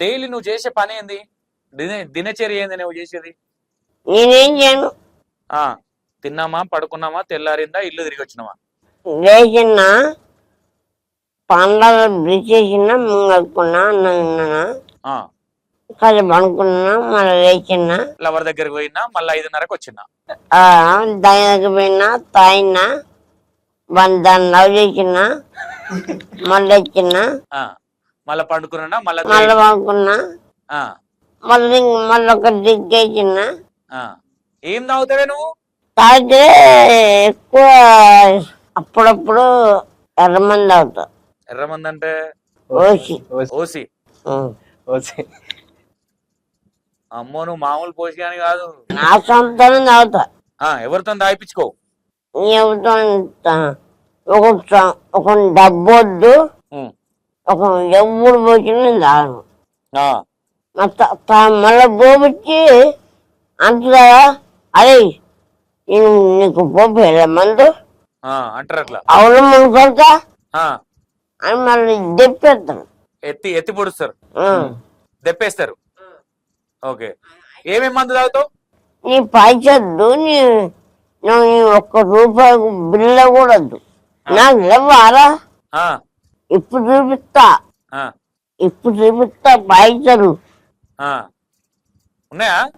Daily నువ్వు చేసే పని ఏంది? దిన దినచర్య ఏంది నువ్వు చేసేది? నేనేం చేయను. ఆ తిన్నామా పడుకున్నామా తెల్లారిందా ఇల్లు తిరిగి వచ్చినామా లేచిన పండగ బ్రిష్ చేసిన ముంగడుకున్నా అన్నం ఆ. కళ్ళు పడుకున్నా మళ్ళీ లేచిన లవర్ దగ్గరికి పోయినా మళ్ళీ ఐదున్నరకు వచ్చినా? దాని దగ్గర పోయినా వాళ్ళ దాన్ని లవ్ చేసిన మళ్ళీ వచ్చిన. మళ్ళీ పండుకున్నా మళ్ళీ మళ్ళీ పడుకున్నా. ఆ. మళ్ళీ మళ్ళీ ఒక ఏం తాగుతావే నువ్వు? తాగితే ఎక్కువ అప్పుడప్పుడు ఎర్రమంది అవుతా ఎర్రమంది అంటే? ఓసి. ఓసి. వచ్చి అమ్మో నువ్వు మామూలు పోసి అని కాదు. నా సొంతం తాగుతా. ఆ ఎవరితో దాయిపించుకో ఎవరితో ఒక డబ్బొద్దు. ఉం. ఒక ఎవ్వరు పోసిన తాగను త- మళ్ళీ పోపిచ్చి అంటుదా అరే నేను నీకు పోపి మందు. అంటారు అట్లా. అవును మన ఆ. అని మళ్ళీ దెప్పేస్తాను ఎత్తి ఎత్తి పొడుస్తారు. దెప్పేస్తారు. ఓకే. ఏమేం మందు తాగుతావు? నీ పైసద్దు నీ నువ్వు ఒక్క రూపాయి బిల్ల కూడా నాకు లేవారా ఇప్పుడు చూపిస్తా. ఇప్పుడు చూపిస్తా పైసలు ఉన్నాయా?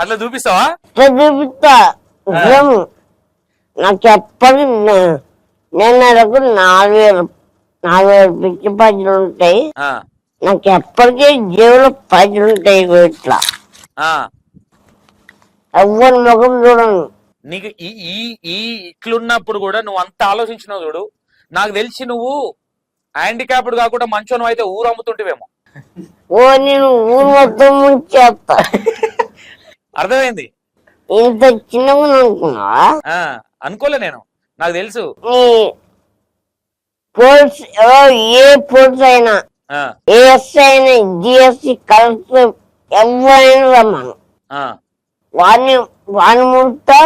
అట్లా చూపిస్తావా? చూపిస్తా. నాకు ఎప్పటికి నే- నేను నెలకు నాలుగు వేలు నాలుగు వేలు పిచ్చి పైసలు ఉంటాయి. నాకు ఎప్పటికీ జేబులో పైసలు ఉంటాయి ఇట్లా. ఎవ్వరి ముఖం చూడను నీకు ఈ ఈ ఈ ఇట్లున్నప్పుడు కూడా నువ్వు అంత ఆలోచించినావు చూడు. నాకు తెలిసి నువ్వు హ్యాండిక్యాప్డ్ కాకుండా మంచోను అయితే ఊరు అమ్ముతుంటివేమో. ఓ నేను ఊరు మొత్తం ముంచేస్తా అర్థమైంది? ఇంత చిన్నగా ఆ అనుకోలే నేను. నాకు తెలుసు. నీ పోలీస్ ఎవరో ఏ పోలీస్ అయినా ఆ. ఏఎస్ అయినా జిఎస్సి కలెక్టర్ ఎవరైనా రమ్మను. ఆ. వాడిని వాడిని ముంతా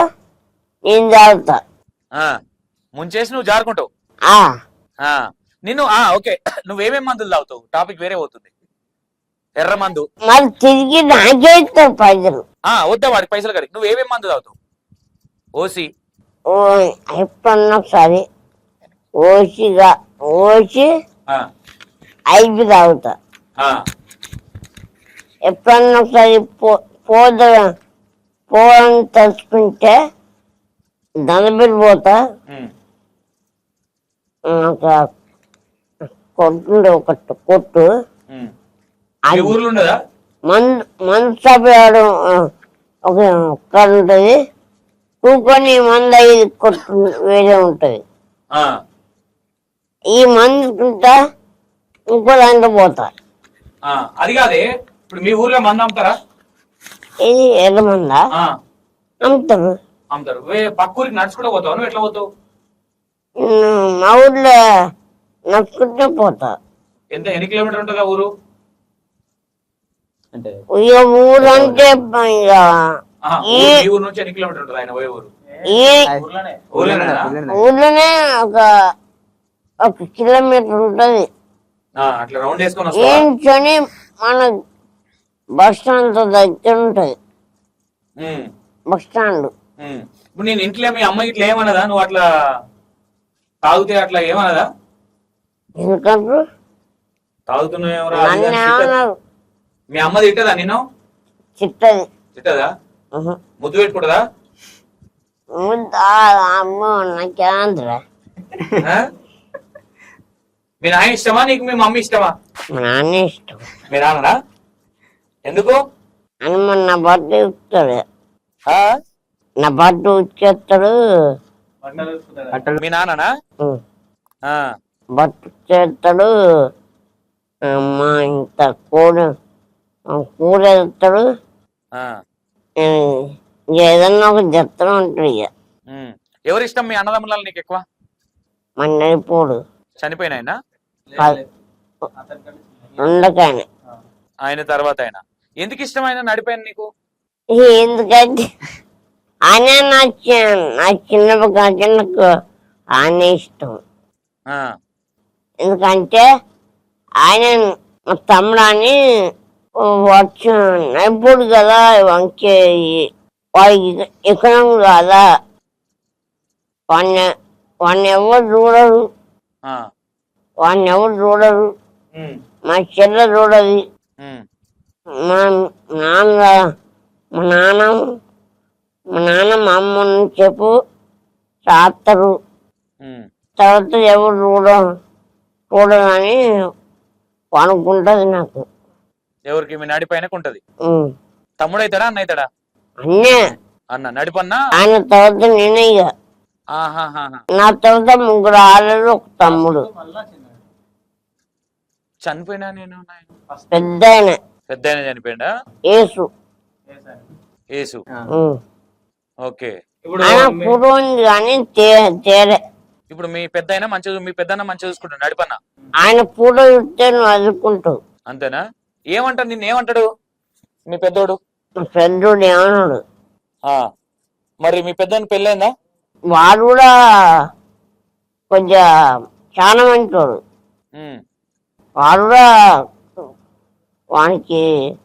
నేను జాగ్రత్త ఆ ముంచేసి నువ్వు జారుకుంటావు. ఆ, ఆ నిన్ను ఆ ఓకే. నువ్వేమేం మందులు తాగుతావు? టాపిక్ వేరే అవుతుంది ఎర్ర మందు. మరి తిరిగి నాకే ఇస్తారు పైసలు. ఆ వద్దా వాడికి పైసలు కడిగి నువ్వేమేం మందు తాగుతావు? ఓసి. ఓ ఎప్పుడన్నా ఒకసారి. ఓసిగా ఓసి ఆ. ఐదు తాగుతా. ఆ. ఎప్పుడన్నా ఒకసారి పో పోద పోవాలని తలుచుకుంటే దనబిల్ పోతా. ఉమ్, ఒక కొట్టు. మందు మందు సభ్యుడు ఒక ఒక్కడ ఉంటుంది. కూకొని మందు ఐదు కొట్టు వేరే ఉంటుంది. ఈ మందు తింటా ఇంకో దాంట్లో పోతా. ఆ అది కాదే ఇప్పుడు మీ ఊర్లో మందు అమ్ముతారా? ఇది అమ్ముతారు. వే పక్కూరికి నడుచుకుంటూ పోతావు? నువ్వు ఎట్లా పోతావు? ఉమ్, మా ఊర్లో నడుచుకుంటే పోతా. ఎంత ఎన్ని కిలోమీటర్ ఉంటుందా ఊరు? అంటే ఈ ఊరు- మీ ఊరు నుంచి ఎన్ని కిలోమీటర్ ఉంటుంది ఆయన పోయే ఊరు? ఈ ఊర్లోనేనా? ఊర్లోనే. ఒక ఒక కిలోమీటర్ ఉంటది. ఆ, అట్లా రౌండ్ వేసుకొని వస్తావా? ఏంచొని మన బస్ స్టాండ్ దగ్గర ఉంటది. Bus stand. ఇప్పుడు నేను ఇంట్లో మీ అమ్మ ఇట్లా ఏమన్నదా నువ్వు అట్లా తాగితే అట్లా ఏమన్నదా ఎందుకంటే తాగుతున్నావు మీ అమ్మ తిట్టదా చిట్టది తిట్టదా. ఉహు. ముద్దు పెట్టుకుంటదా? అమ్మో? మీ నాయన ఇష్టమా నీకు మీ మమ్మీ ఇష్టమా? మా నాన్న ఇష్టం. మీ నాన్ననా? ఎందుకు? అని మొన్న నా బట్ట ఆ? నా బట్ట ఉచ్చేస్తాడు మీ నాన్ననా. బట్ట ఉచ్చేస్తాడు అమ్మ ఇంత కూర కూర వేస్తాడు. ఏదన్నా ఒక జత్రం ఉంటుంది ఇక. ఎవరు ఇష్టం మీ అన్నదమ్ములలో నీకు ఎక్కువ? మండలిపోడు చనిపోయిన ఆయన ఉండకాని ఆయన తర్వాత ఆయన. ఎందుకు ఇష్టం ఆయన నడిపోయాను నీకు? ఎందుకంటే ఆయన నా చి- నా చిన్న చిన్నకు ఆయన ఇష్టం. ఎందుకంటే ఆయన మా తమ్ముడు అని వచ్చి కదా వంకే వాడికి ఎకరం కదా. వాడిని వాడిని ఎవరు చూడరు. వాడిని ఎవరు చూడరు. మా చెల్లె చూడదు. మా నాన్న మా నాన్న మా నాన్న మా అమ్మని చెప్పు చేస్తారు. తర్వాత ఎవరు చూడ చూడదని అనుకుంటది నాకు. ఎవరికి? మీ నడిపైన ఉంటది. తమ్ముడు అవుతాడా అన్న అవుతాడా అన్నే. అన్న నడిపన్నా? ఆయన తర్వాత నేనే ఇక. నా తర్వాత ముగ్గురు ఆడలు ఒక తమ్ముడు. చనిపోయినా నేను పెద్ద పెద్ద ఆయన చనిపోయిందా యేసు. ఓకే. ఇప్పుడు ఆయన మీ- ఫోటో ఉంది కానీ తే- తేలే ఇప్పుడు మీ పెద్ద అయినా మంచిగా మీ పెద్దన్న మంచిగా చూసుకుంటాడు నడిపన్న? ఆయన నువ్వు అదుకుంటావు అంతేనా? ఏమంటాడు నిన్ను? ఏమంటాడు? మీ పెద్దోడు? పెద్దోడు ఏమన్నాడు? ఆ. మరి మీ పెద్దని పెళ్ళైందా? వాడు కూడా కొంచెం చాలా ఉమ్, వాడు కూడా వానికి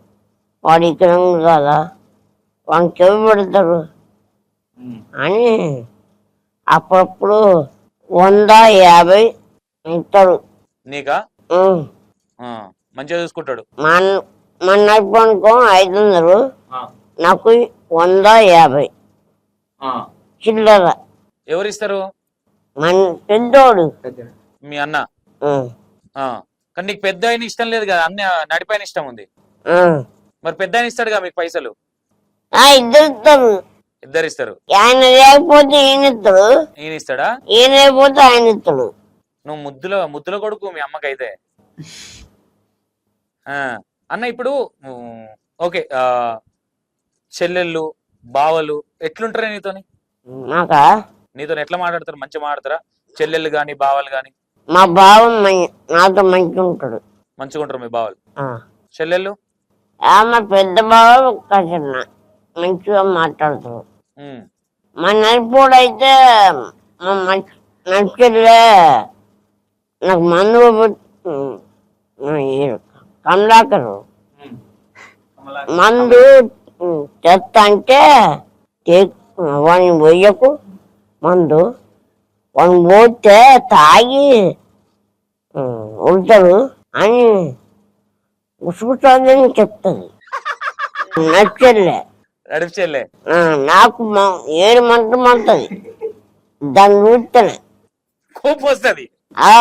వాడు ఉంది కదా? వానికి చెవి పెడతాడు ఉమ్. అని అప్పుడప్పుడు వంద యాభై ఇస్తాడు నీకా? మంచిగా చూసుకుంటాడు. మన మన నడుపు అనుకో ఐదు వందలు. నాకు వంద యాభై. చిల్లర. ఎవరు ఇస్తారు మన పెద్దోడు. పెద్ద. మీ అన్న? కానీ నీకు పెద్ద ఆయన ఇష్టం లేదు కదా అన్న నడిపైన ఇష్టం ఉంది. మరి పెద్ద ఆయన ఇస్తాడుగా మీకు పైసలు? ఆ, ఇద్దరు ఇద్దరు ఇస్తారు. ఆయన లేకపోతే ఈయన ఇస్తాడు ఈయన ఇస్తాడా? ఈయన లేకపోతే ఆయన ఇస్తాడు నువ్వు ముద్దులో ముద్దుల కొడుకు మీ అమ్మకైతే. అన్న ఇప్పుడు ఓకే ఆ, చెల్లెళ్ళు బావలు ఎట్లుంటారా నీతోని? నీతో ఎట్లా మాట్లాడతారు? మంచిగా మాట్లాడతారా? చెల్లెళ్ళు గాని బావలు గాని? మా బావ నాతో మంచిగా ఉంటాడు మంచిగా ఉంటారు మీ బావలు? ఆ. చెల్లెళ్ళు? ఆ, మా పెద్ద బావ చిన్న మంచిగా మాట్లాడతాడు. ఉమ్, మా నడిపోడు అయితే మా నాకు మందు కమలాకరు. మందు తెస్తా అంటే వాడిని పోయకు మందు. వాడిని పోతే తాగి ఉంటాడు అని ఉసుకుతుందని చెప్తుంది నచ్చలే నడిపి చెల్లె నాకు ఏడు మంట మంటది దాన్ని చూస్తేనే కోపం వస్తుంది ఆ